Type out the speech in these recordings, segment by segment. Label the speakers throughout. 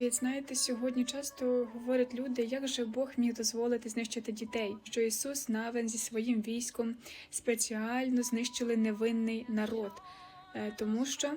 Speaker 1: І знаєте, сьогодні часто говорять люди, як же Бог міг дозволити знищити дітей, що Ісус навен зі своїм військом спеціально знищили невинний народ, Е, тому що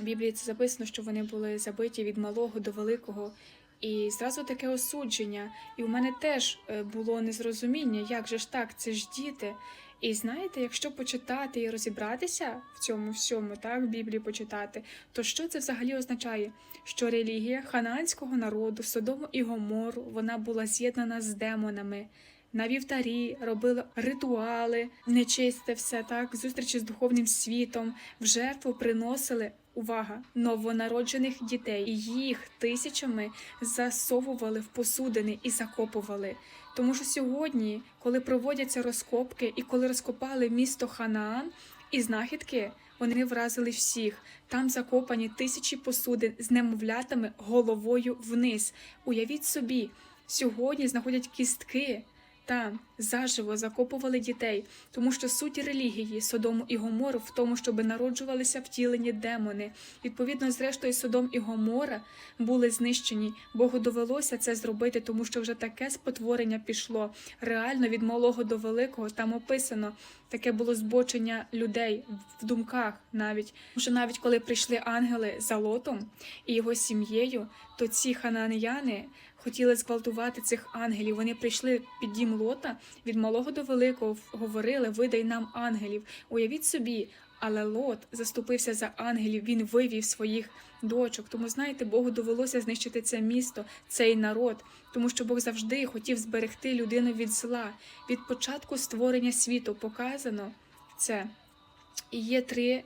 Speaker 1: в Біблії це записано, що вони були забиті від малого до великого. І зразу таке осудження. І у мене теж е, було незрозуміння, як же ж так, це ж діти. І знаєте, якщо почитати і розібратися в цьому всьому, так, в Біблії почитати, то що це взагалі означає? Що релігія ханаанського народу, Содому і Гомору, вона була з'єднана з демонами. На вівтарі робили ритуали, нечисте все так, зустрічі з духовним світом, в жертву приносили увага новонароджених дітей, їх тисячами засовували в посудини і закопували. Тому що сьогодні, коли проводяться розкопки і коли розкопали місто Ханаан і знахідки, вони вразили всіх. Там закопані тисячі посудин з немовлятами головою вниз. Уявіть собі, сьогодні знаходять кістки. Там заживо закопували дітей, тому що суть релігії Содому і Гомору в тому, щоб народжувалися втілені демони. Відповідно, зрештою, Содом і Гомора були знищені. Богу довелося це зробити, тому що вже таке спотворення пішло. Реально від малого до великого там описано таке було збочення людей в думках навіть. Що навіть коли прийшли ангели за Лотом і його сім'єю, то ці хананеяни хотіли зґвалтувати цих ангелів. Вони прийшли під дім Лота від малого до великого, говорили: видай нам ангелів. Уявіть собі. Але Лот заступився за ангелів, він вивів своїх дочок. Тому, знаєте, Богу довелося знищити це місто, цей народ, тому що Бог завжди хотів зберегти людину від зла. Від початку створення світу показано це. І є три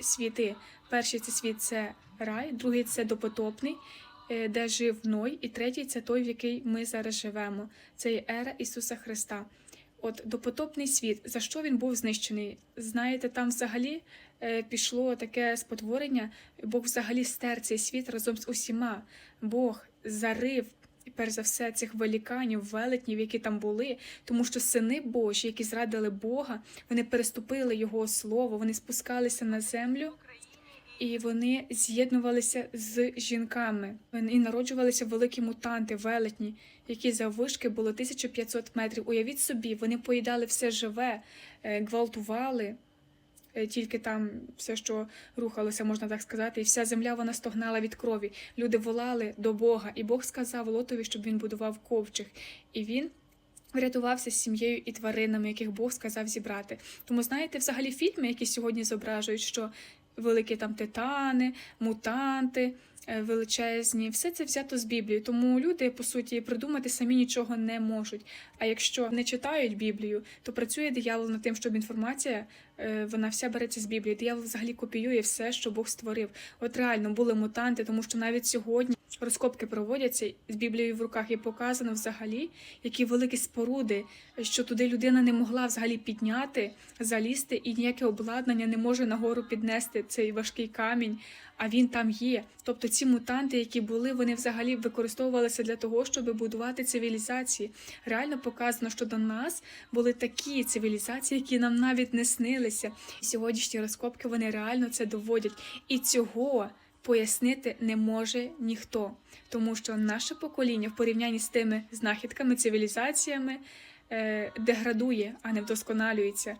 Speaker 1: світи. Перший це світ це рай, другий це допотопний, де жив Ной, і третій це той, в який ми зараз живемо. Це є ера Ісуса Христа. От допотопний світ, за що він був знищений? Знаєте, там взагалі е, пішло таке спотворення, Бог взагалі стер цей світ разом з усіма. Бог зарив. Перш за все, цих веліканів, велетнів, які там були, тому що сини Божі, які зрадили Бога, вони переступили Його слово, вони спускалися на землю і вони з'єднувалися з жінками. І народжувалися великі мутанти, велетні, які заввишки було 1500 метрів. Уявіть собі, вони поїдали все живе, е, гвалтували. е, Тільки там все, що рухалося, можна так сказати, і вся земля вона стогнала від крові. Люди волали до Бога, і Бог сказав Лотові, щоб він будував ковчег. І він врятувався з сім'єю і тваринами, яких Бог сказав зібрати. Тому знаєте, взагалі фільми, які сьогодні зображують, що великі там титани, мутанти. е, Величезні, все це взято з Біблії, тому люди по суті придумати самі нічого не можуть. А якщо не читають Біблію, то працює диявол над тим, щоб інформація вона вся береться з Біблії. Диявол взагалі копіює все, що Бог створив. От реально були мутанти, тому що навіть сьогодні розкопки проводяться з Біблією в руках і показано взагалі, які великі споруди, що туди людина не могла взагалі підняти, залізти, і ніяке обладнання не може нагору піднести цей важкий камінь. А він там є. Тобто ці мутанти, які були, вони взагалі використовувалися для того, щоб будувати цивілізації. Реально показано, що до нас були такі цивілізації, які нам навіть не снилися. Сьогоднішні розкопки вони реально це доводять. І цього пояснити не може ніхто, тому що наше покоління в порівнянні з тими знахідками, цивілізаціями е, деградує, а не вдосконалюється.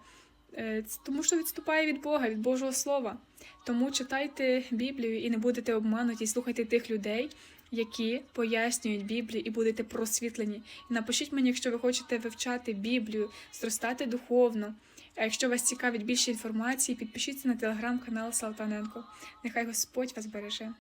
Speaker 1: Е, Тому що відступає від Бога, від Божого Слова. Тому читайте Біблію і не будете обмануті, слухайте тих людей, які пояснюють Біблію, і будете просвітлені. Напишіть мені, якщо ви хочете вивчати Біблію, зростати духовно. А якщо вас цікавить більше інформації, підпишіться на телеграм-канал Салтаненко. Нехай Господь вас береже.